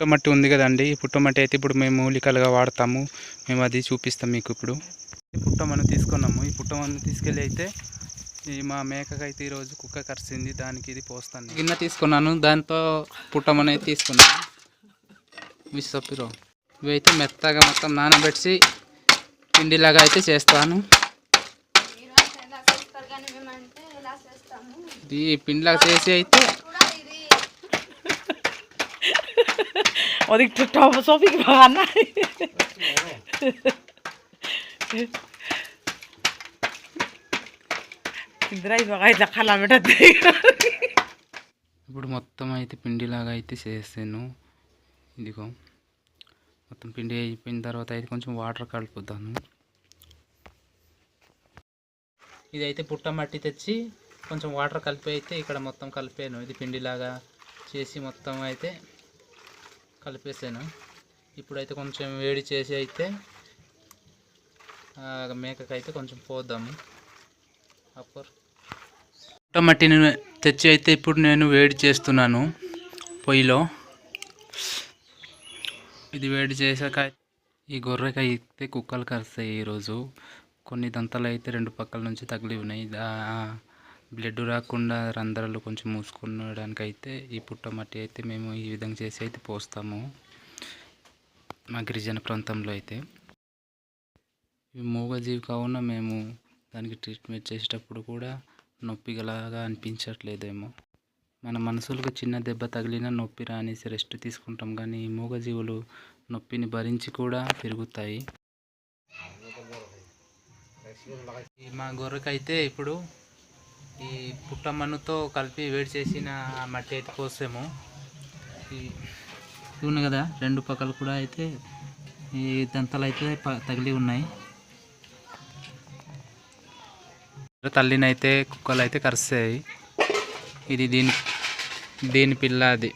పుట్టమట్టి ఉంది కదండి. ఈ పుట్టమట్టి అయితే ఇప్పుడు మేము మూలికలుగా వాడతాము. మేము అది చూపిస్తాం మీకు ఇప్పుడు. ఈ పుట్టమన్ను తీసుకున్నాము. ఈ పుట్టమన్ను తీసుకెళ్ళి అయితే ఈ మా మేకకైతే ఈరోజు కుక్క కరిసింది. దానికి ఇది పోస్తాను. గిన్నె తీసుకున్నాను. దాంతో పుట్టమన్ను అయితే తీసుకున్నాను. విసపిరో ఇవైతే మెత్తగా మొత్తం నానబెట్టి పిండిలాగా అయితే చేస్తాను. ఇది పిండిలాగా చేసి అయితే కూడా ఇది ওদিকটা টপ শপিং বাগান না ఇందిరాయి బాగా ఇప్పుడు మొత్తం అయితే పిండిలాగా అయితే చేసాను. ఇదిగో. మొత్తం పిండి అయిపోయిన తర్వాత అయితే కొంచెం వాటర్ కలుపుతాను. ఇదైతే పుట్ట మట్టి తెచ్చి కొంచెం వాటర్ కలిపి అయితే ఇక్కడ మొత్తం కలిపాను. ఇది పిండిలాగా చేసి మొత్తం అయితే కలిపేసాను. ఇప్పుడైతే కొంచెం వేడి చేసి అయితే మేకకైతే కొంచెం పోద్దాము. అప్పర్. పుట్ట మట్టిని తెచ్చి అయితే ఇప్పుడు నేను వేడి చేస్తున్నాను పొయ్యిలో. ఇది వేడి చేశాక ఈ గొర్రెకి అయితే కుక్కలు కరుస్తాయి ఈరోజు. కొన్ని దంతాలు అయితే రెండు పక్కల నుంచి తగిలి ఉన్నాయి. బ్లడ్ రాకుండా రంధ్రాలు కొంచెం మూసుకునడానికి ఈ పుట్ట మట్టి అయితే మేము ఈ విధంగా చేసి అయితే పోస్తాము. మా గిరిజన ప్రాంతంలో అయితే. మూగజీవి కావున మేము దానికి ట్రీట్మెంట్ చేసేటప్పుడు కూడా నొప్పిగలాగా అనిపించట్లేదేమో. మన మనసులకు చిన్న దెబ్బ తగిలినా నొప్పి రానేసి రెస్ట్ తీసుకుంటాం కానీ ఈ మూగజీవులు నొప్పిని భరించి కూడా పెరుగుతాయి. మా గొర్రెకైతే ఇప్పుడు ఈ పుట్టమన్నుతో కలిపి వేడి చేసిన మట్టి అయితే పోసాము. ఈ కదా రెండు పక్కలు కూడా అయితే ఈ దంతలు అయితే ప- తగిలి ఉన్నాయి. తల్లినైతే కుక్కలు అయితే కరుస్తాయి ఇది దీని దీని పిల్ల అది.